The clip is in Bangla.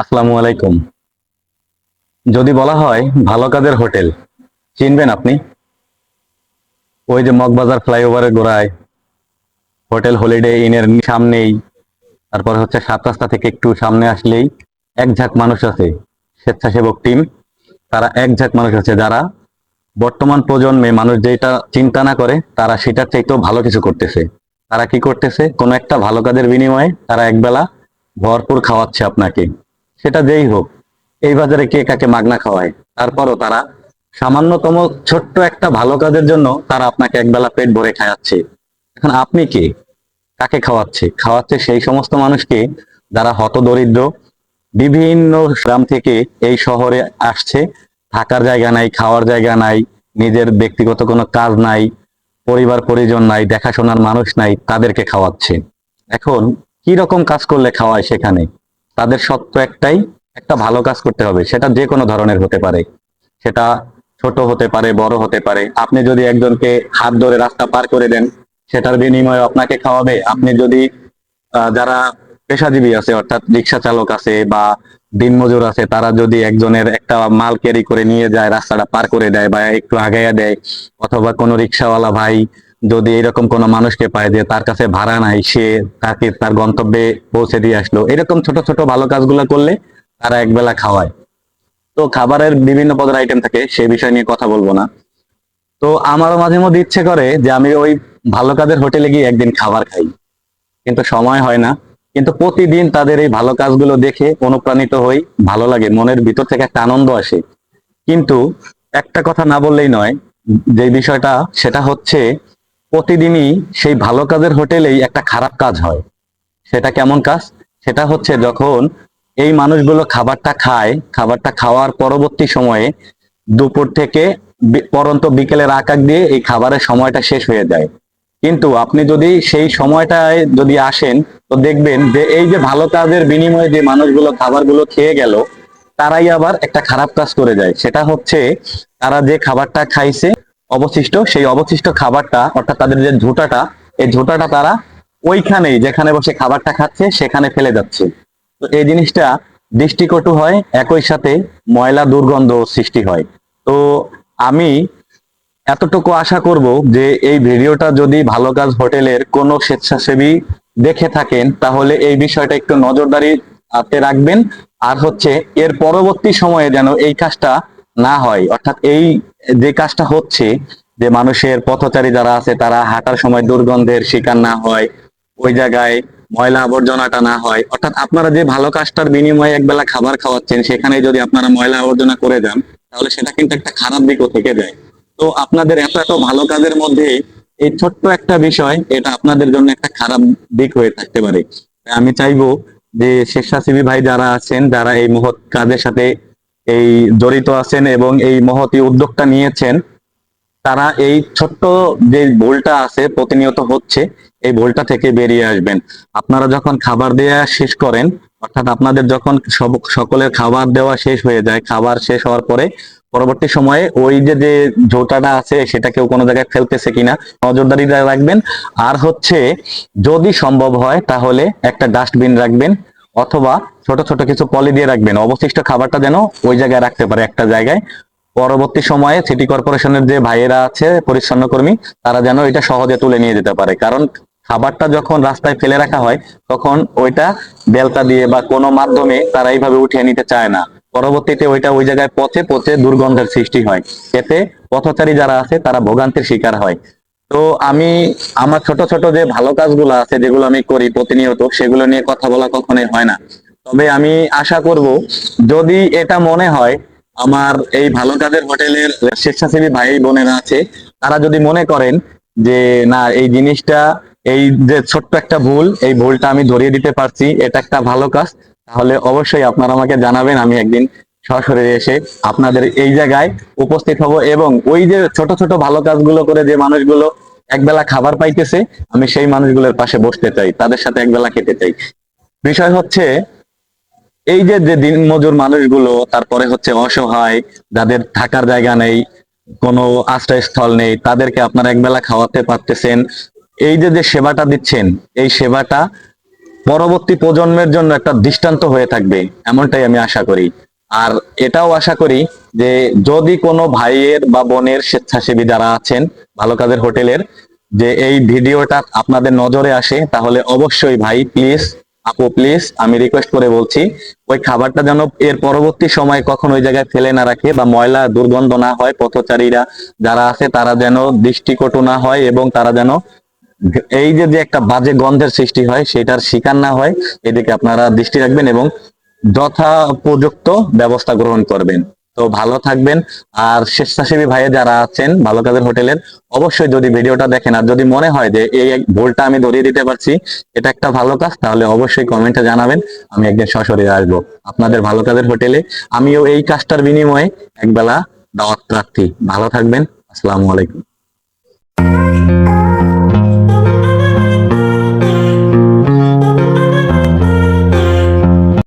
আসসালামু আলাইকুম। যদি বলা হয় ভালো কাজের হোটেল, চিনবেন আপনি? ওই যে মগবাজার ফ্লাইওভারের গোড়ায়, হোটেল হলিডে ইনের সামনেই, তারপর হচ্ছে সাত রাস্তা থেকে একটু সামনে আসলেই এক ঝাঁক মানুষ আছে, স্বেচ্ছাসেবক টিম। তারা এক ঝাঁক মানুষ আছে যারা বর্তমান প্রজন্মে মানুষ যেটা চিন্তা না করে, তারা সেটার চাইতেও ভালো কিছু করতেছে। তারা কি করতেছে? কোনো একটা ভালো কাজের বিনিময়ে তারা একবেলা ভরপুর খাওয়াচ্ছে আপনাকে। সেটা যেই হোক, এই বাজারে কে কাকে মাগনা খাওয়ায়, তারপরও তারা সামান্যতম ছোট্ট একটা ভালো কাজের জন্য তারা আপনাকে একবেলা পেট ভরে খাওয়াচ্ছে। এখন আপনি কে? কাকে খাওয়াচ্ছে? খাওয়াচ্ছে সেই সমস্ত মানুষকে যারা হতদরিদ্র, বিভিন্ন গ্রাম থেকে এই শহরে আসছে, থাকার জায়গা নাই, খাওয়ার জায়গা নাই, নিজের ব্যক্তিগত কোনো কাজ নাই, পরিবার, পরিজন নাই, দেখাশোনার মানুষ নাই, তাদেরকে খাওয়াচ্ছে। এখন কি রকম কাজ করলে খাওয়ায় সেখানে? তাদের সত্য একটাই, একটা ভালো কাজ করতে হবে। সেটা যে কোনো ধরনের হতে পারে। সেটা ছোট হতে পারে, বড় হতে পারে। আপনি যদি একজনকে হাত ধরে রাস্তা পার করে দেন, সেটার বিনিময়ে আপনাকে খাওয়াবে। আপনি যদি যারা পেশাজীবী আছে, অর্থাৎ রিক্সা চালক আছে বা দিনমজুর আছে, তারা যদি একজনের একটা মাল ক্যারি করে নিয়ে যায়, রাস্তাটা পার করে দেয় বা একটু আগাইয়া দেয়, অথবা কোনো রিক্সাওয়ালা ভাই যদি এরকম কোনো মানুষকে পায় যে তার কাছে ভাড়া নাই, সে তাকে তার গন্তব্যে পৌঁছে দিয়ে আসলো, এরকম ছোট ছোট ভালো কাজগুলো করলে তারা একবেলা খাওয়ায়। তো খাবারের বিভিন্ন পদের আইটেম থাকে, সে বিষয় নিয়ে কথা বলব না। তো আমারও মাঝে মধ্যে ইচ্ছে করে যে আমি ওই ভালো কাজের হোটেলে গিয়ে একদিন খাবার খাই। কিন্তু সময় হয় না। কিন্তু প্রতিদিন তাদের এই ভালো কাজগুলো দেখে অনুপ্রাণিত হই, ভালো লাগে, মনের ভিতর থেকে একটা আনন্দ আসে। কিন্তু একটা কথা না বললেই নয়, যে বিষয়টা, সেটা হচ্ছে প্রতিদিনই সেই ভালো কাজের হোটেলেই একটা খারাপ কাজ হয়। সেটা কেমন কাজ? সেটা হচ্ছে যখন এই মানুষগুলো খাবারটা খায়, খাবারটা খাওয়ার পরবর্তী সময়ে দুপুর থেকে পরন্ত বিকেলের আকার দিয়ে এই খাবারের সময়টা শেষ হয়ে যায়। কিন্তু আপনি যদি সেই সময়টায় যদি আসেন, তো দেখবেন যে এই যে ভালো কাজের বিনিময়ে যে মানুষগুলো খাবারগুলো খেয়ে গেল, তারাই আবার একটা খারাপ কাজ করে যায়। সেটা হচ্ছে তারা যে খাবারটা খাইছে অবশিষ্ট, সেই অবশিষ্ট খাবারটা, অর্থাৎ তাদের যে ঝোঁটাটা, এই ঝোঁটাটা তারা ওইখানেই, যেখানে বসে খাবারটা খাচ্ছে, সেখানে ফেলে যাচ্ছে। তো এই জিনিসটা দৃষ্টিকটু হয়, একই সাথে ময়লা দুর্গন্ধ সৃষ্টি হয়। তো আমি এতটুকু আশা করব যে এই ভিডিওটা যদি ভালো কাজ হোটেলের কোনো স্বেচ্ছাসেবী দেখে থাকেন, তাহলে এই বিষয়টা একটু নজরদারি হাতে রাখবেন। আর হচ্ছে, এর পরবর্তী সময়ে যেন এই কাজটা না হয়, অর্থাৎ এই যে কাজটা হচ্ছে যে মানুষের পথচারী যারা আছে তারা হাঁটার সময় দুর্গন্ধের শিকার না হয়, ওই জায়গায় ময়লা আবর্জনাটা না হয়। অর্থাৎ আপনারা যে ভালো কাজটার বিনিময়ে একবেলা খাবার খাওয়াচ্ছেন, সেখানে যদি আপনারা ময়লা আবর্জনা করে যান, তাহলে সেটা কিন্তু একটা খারাপ দিকও থেকে যায়। তো আপনাদের এত এত ভালো কাজের মধ্যে এই ছোট্ট একটা বিষয়, এটা আপনাদের জন্য একটা খারাপ দিক হয়ে থাকতে পারে। আমি চাইব যে স্বেচ্ছাসেবী ভাই যারা আছেন, যারা এই মহৎ কাজের সাথে এই জড়িত আছেন এবং এই এই উদ্যোগটা নিয়েছেন, তারা এই ছোট্ট যে ভুলটা আছে প্রতিনিয়ত হচ্ছে, এই ভুলটা থেকে বেরিয়ে আসবেন। আপনারা যখন খাবার দেওয়া শেষ করেন, অর্থাৎ আপনাদের যখন সকলের খাবার দেওয়া শেষ হয়ে যায়, খাবার শেষ হওয়ার পরে পরবর্তী সময়ে ওই যে যে ঝোটাটা আছে সেটা কেউ কোনো জায়গায় ফেলতেছে কিনা নজরদারি রাখবেন। আর হচ্ছে যদি সম্ভব হয় তাহলে একটা ডাস্টবিন রাখবেন অথবা ছোট ছোট কিছু পলি দিয়ে রাখবেন। অবশিষ্ট খাবারটা যেন ওই জায়গায় রাখতে পারে একটা জায়গায়। পরবর্তী সময়ে সিটি কর্পোরেশনের যে ভাইয়েরা আছে, পরিচ্ছন্ন কর্মী, তারা যেন এটা সহজে তুলে নিয়ে যেতে পারে। কারণ খাবারটা যখন রাস্তায় ফেলে রাখা হয়, তখন ওইটা বেলতা দিয়ে বা কোনো মাধ্যমে তারা এইভাবে উঠিয়ে নিতে চায় না। পরবর্তীতে ওইটা ওই জায়গায় পচে পচে দুর্গন্ধের সৃষ্টি হয়। এতে পথচারী যারা আছে, তারা ভোগান্তির শিকার হয়। তো আমি আমার ছোট ছোট যে ভালো কাজগুলো আছে, যেগুলো আমি করি প্রতিনিয়ত, সেগুলো নিয়ে কথা বলা কখনোই হয় না। তবে আমি আশা করব, যদি এটা মনে হয়, আমার এই ভালো কাজের হোটেলের স্বেচ্ছাসেবী ভাই বোনেরা আছে, তারা যদি মনে করেন যে, না, এই জিনিসটা, এই যে ছোট্ট একটা ভুল, এই ভুলটা আমি ধরিয়ে দিতে পারছি, এটা একটা ভালো কাজ, তাহলে অবশ্যই আপনারা আমাকে জানাবেন, আমি একদিন সরাসরি এসে আপনাদের এই জায়গায় উপস্থিত হব এবং ওই যে ছোট ছোট ভালো কাজগুলো করে যে মানুষগুলো একবেলা খাবার পাইতেছে, আমি সেই মানুষগুলোর পাশে বসতে চাই, তাদের সাথে একবেলা খেতে চাই। বিষয় হচ্ছে, এই যে যে দিনমজুর মানুষগুলো, তারপরে হচ্ছে অসহায়, যাদের থাকার জায়গা নেই, কোনো আশ্রয়স্থল নেই, তাদেরকে আপনারা একবেলা খাওয়াতে পারতেছেন। এই যে যে সেবাটা দিচ্ছেন, এই সেবাটা পরবর্তী প্রজন্মের জন্য একটা দৃষ্টান্ত হয়ে থাকবে, এমনটাই আমি আশা করি। আর এটাও আশা করি যে যদি কোনো ভাইয়ের বা বোনের স্বেচ্ছাসেবী যারা আছেন ভালো কাজের হোটেলের, যে এই ভিডিওটা আপনাদের নজরে আসে, তাহলে অবশ্যই ভাই প্লিজ আপু প্লিজ আমি রিকোয়েস্ট করে বলছি, ওই খাবারটা যেন এর পরবর্তী সময় কখন ওই জায়গায় ফেলে না রাখে বা ময়লা দুর্গন্ধ না হয়, পথচারীরা যারা আছে তারা যেন দৃষ্টিকটু না হয় এবং তারা যেন এই যে একটা বাজে গন্ধের সৃষ্টি হয়, সেটার শিকার না হয়, এদিকে আপনারা দৃষ্টি রাখবেন এবং যথাপযুক্ত ব্যবস্থা গ্রহণ করবেন। তো ভালো থাকবেন। আর স্বেচ্ছাসেবী ভাইয়ে যারা আছেন ভালো কাজের হোটেলের, অবশ্যই যদি ভিডিওটা দেখেন আর যদি মনে হয় যে এই ভুলটা আমি ধরিয়ে দিতে পারছি, এটা একটা ভালো কাজ, তাহলে অবশ্যই কমেন্টে জানাবেন, আমি একদিন সশরীরে আসব। আপনাদের ভালো কাজের হোটেলে আমিও এই কাজটার বিনিময়ে একবেলা দাওয়াত প্রার্থী। ভালো থাকবেন। আসসালামু আলাইকুম।